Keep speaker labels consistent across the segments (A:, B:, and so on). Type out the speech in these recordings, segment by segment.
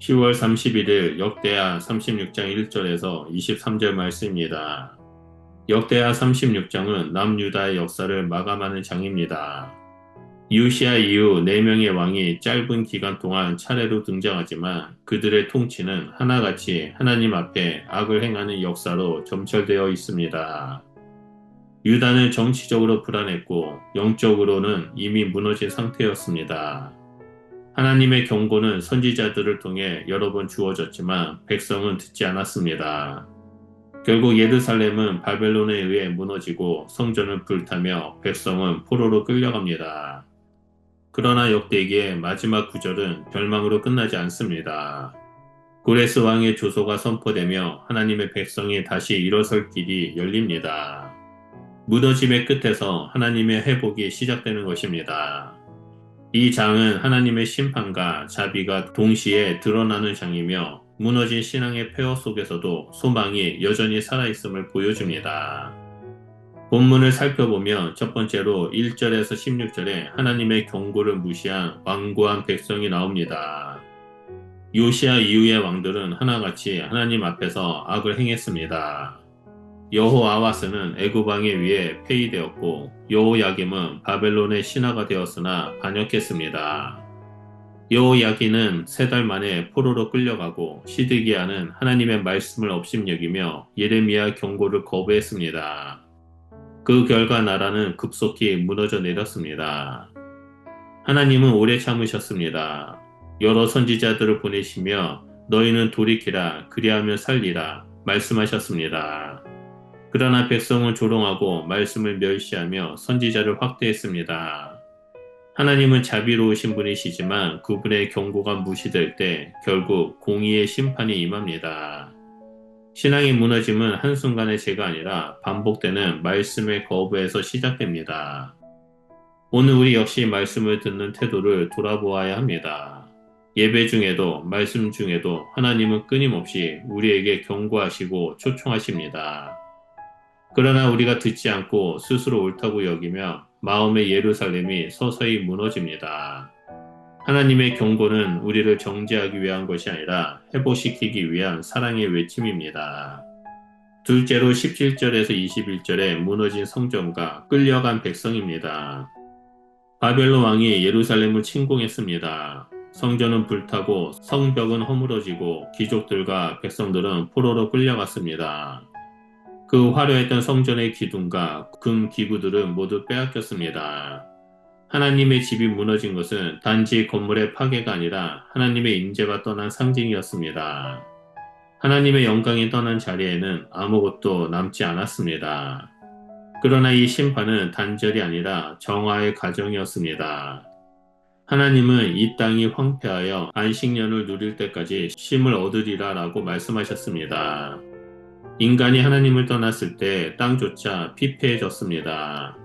A: 10월 31일 역대하 36장 1절에서 23절 말씀입니다. 역대하 36장은 남유다의 역사를 마감하는 장입니다. 유시아 이후 4명의 왕이 짧은 기간 동안 차례로 등장하지만 그들의 통치는 하나같이 하나님 앞에 악을 행하는 역사로 점철되어 있습니다. 유다는 정치적으로 불안했고 영적으로는 이미 무너진 상태였습니다. 하나님의 경고는 선지자들을 통해 여러 번 주어졌지만 백성은 듣지 않았습니다. 결국 예루살렘은 바벨론에 의해 무너지고 성전을 불타며 백성은 포로로 끌려갑니다. 그러나 역대기의 마지막 구절은 절망으로 끝나지 않습니다. 고레스 왕의 조소가 선포되며 하나님의 백성이 다시 일어설 길이 열립니다. 무너짐의 끝에서 하나님의 회복이 시작되는 것입니다. 이 장은 하나님의 심판과 자비가 동시에 드러나는 장이며 무너진 신앙의 폐허 속에서도 소망이 여전히 살아있음을 보여줍니다. 본문을 살펴보면 첫 번째로 1절에서 16절에 하나님의 경고를 무시한 완고한 백성이 나옵니다. 요시아 이후의 왕들은 하나같이 하나님 앞에서 악을 행했습니다. 여호아와스는 애굽왕에 의해 폐위되었고 여호야김은 바벨론의 신하가 되었으나 반역했습니다. 여호야기는 세 달 만에 포로로 끌려가고 시드기야는 하나님의 말씀을 업심여기며 예레미야 경고를 거부했습니다. 그 결과 나라는 급속히 무너져 내렸습니다. 하나님은 오래 참으셨습니다. 여러 선지자들을 보내시며 너희는 돌이키라 그리하면 살리라 말씀하셨습니다. 그러나 백성은 조롱하고 말씀을 멸시하며 선지자를 확대했습니다. 하나님은 자비로우신 분이시지만 그분의 경고가 무시될 때 결국 공의의 심판이 임합니다. 신앙의 무너짐은 한순간의 죄가 아니라 반복되는 말씀의 거부에서 시작됩니다. 오늘 우리 역시 말씀을 듣는 태도를 돌아보아야 합니다. 예배 중에도 말씀 중에도 하나님은 끊임없이 우리에게 경고하시고 초청하십니다. 그러나 우리가 듣지 않고 스스로 옳다고 여기며 마음의 예루살렘이 서서히 무너집니다. 하나님의 경고는 우리를 정죄하기 위한 것이 아니라 회복시키기 위한 사랑의 외침입니다. 둘째로 17절에서 21절에 무너진 성전과 끌려간 백성입니다. 바벨론 왕이 예루살렘을 침공했습니다. 성전은 불타고 성벽은 허물어지고 귀족들과 백성들은 포로로 끌려갔습니다. 그 화려했던 성전의 기둥과 금 기구들은 모두 빼앗겼습니다. 하나님의 집이 무너진 것은 단지 건물의 파괴가 아니라 하나님의 임재가 떠난 상징이었습니다. 하나님의 영광이 떠난 자리에는 아무것도 남지 않았습니다. 그러나 이 심판은 단절이 아니라 정화의 과정이었습니다. 하나님은 이 땅이 황폐하여 안식년을 누릴 때까지 쉼을 얻으리라 라고 말씀하셨습니다. 인간이 하나님을 떠났을 때 땅조차 피폐해졌습니다.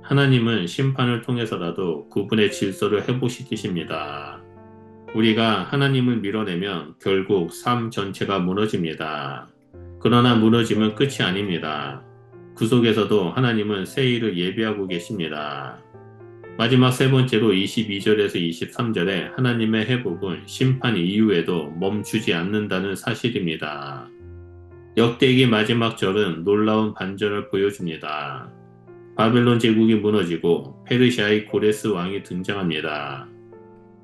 A: 하나님은 심판을 통해서라도 그분의 질서를 회복시키십니다. 우리가 하나님을 밀어내면 결국 삶 전체가 무너집니다. 그러나 무너짐은 끝이 아닙니다. 그 속에서도 하나님은 새 일을 예비하고 계십니다. 마지막 세 번째로 22절에서 23절에 하나님의 회복은 심판 이후에도 멈추지 않는다는 사실입니다. 역대기 마지막 절은 놀라운 반전을 보여줍니다. 바벨론 제국이 무너지고 페르시아의 고레스 왕이 등장합니다.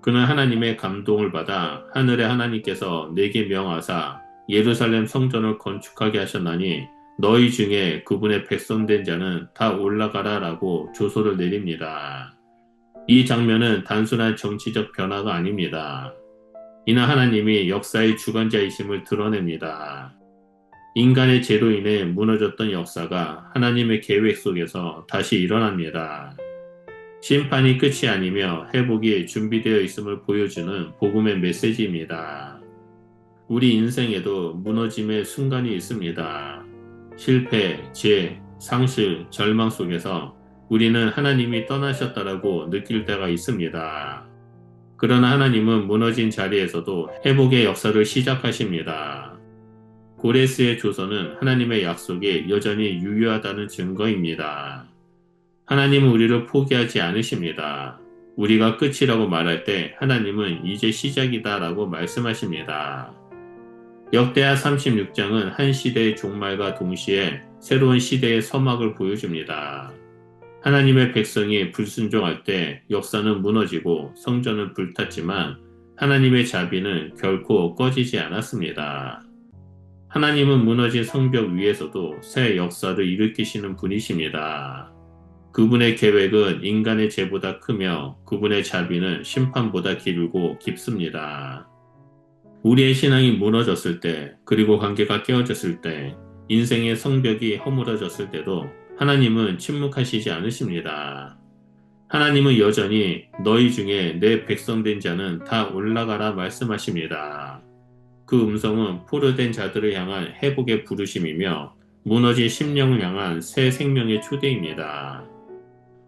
A: 그는 하나님의 감동을 받아 하늘의 하나님께서 내게 명하사 예루살렘 성전을 건축하게 하셨나니 너희 중에 그분의 백성된 자는 다 올라가라 라고 조소를 내립니다. 이 장면은 단순한 정치적 변화가 아닙니다. 이는 하나님이 역사의 주관자이심을 드러냅니다. 인간의 죄로 인해 무너졌던 역사가 하나님의 계획 속에서 다시 일어납니다. 심판이 끝이 아니며 회복이 준비되어 있음을 보여주는 복음의 메시지입니다. 우리 인생에도 무너짐의 순간이 있습니다. 실패, 죄, 상실, 절망 속에서 우리는 하나님이 떠나셨다라고 느낄 때가 있습니다. 그러나 하나님은 무너진 자리에서도 회복의 역사를 시작하십니다. 고레스의 조선은 하나님의 약속이 여전히 유효하다는 증거입니다. 하나님은 우리를 포기하지 않으십니다. 우리가 끝이라고 말할 때 하나님은 이제 시작이다 라고 말씀하십니다. 역대하 36장은 한 시대의 종말과 동시에 새로운 시대의 서막을 보여줍니다. 하나님의 백성이 불순종할 때 역사는 무너지고 성전은 불탔지만 하나님의 자비는 결코 꺼지지 않았습니다. 하나님은 무너진 성벽 위에서도 새 역사를 일으키시는 분이십니다. 그분의 계획은 인간의 죄보다 크며 그분의 자비는 심판보다 길고 깊습니다. 우리의 신앙이 무너졌을 때, 그리고 관계가 깨어졌을 때, 인생의 성벽이 허물어졌을 때도 하나님은 침묵하시지 않으십니다. 하나님은 여전히 너희 중에 내 백성된 자는 다 올라가라 말씀하십니다. 그 음성은 포로된 자들을 향한 회복의 부르심이며 무너진 심령을 향한 새 생명의 초대입니다.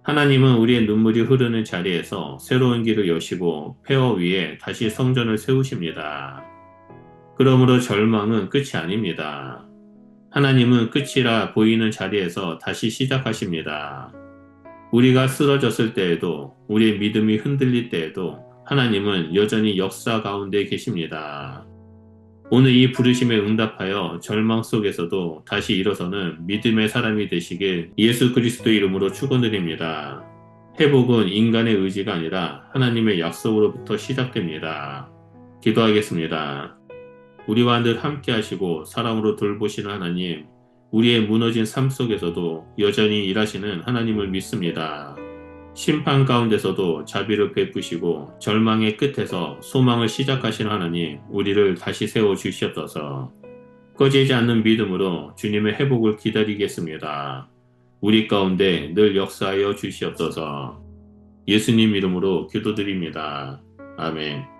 A: 하나님은 우리의 눈물이 흐르는 자리에서 새로운 길을 여시고 폐허 위에 다시 성전을 세우십니다. 그러므로 절망은 끝이 아닙니다. 하나님은 끝이라 보이는 자리에서 다시 시작하십니다. 우리가 쓰러졌을 때에도 우리의 믿음이 흔들릴 때에도 하나님은 여전히 역사 가운데 계십니다. 오늘 이 부르심에 응답하여 절망 속에서도 다시 일어서는 믿음의 사람이 되시길 예수 그리스도 이름으로 축원드립니다. 회복은 인간의 의지가 아니라 하나님의 약속으로부터 시작됩니다. 기도하겠습니다. 우리와 늘 함께 하시고 사랑으로 돌보시는 하나님, 우리의 무너진 삶 속에서도 여전히 일하시는 하나님을 믿습니다. 심판 가운데서도 자비를 베푸시고 절망의 끝에서 소망을 시작하시는 하나님, 우리를 다시 세워 주시옵소서. 꺼지지 않는 믿음으로 주님의 회복을 기다리겠습니다. 우리 가운데 늘 역사하여 주시옵소서. 예수님 이름으로 기도드립니다. 아멘.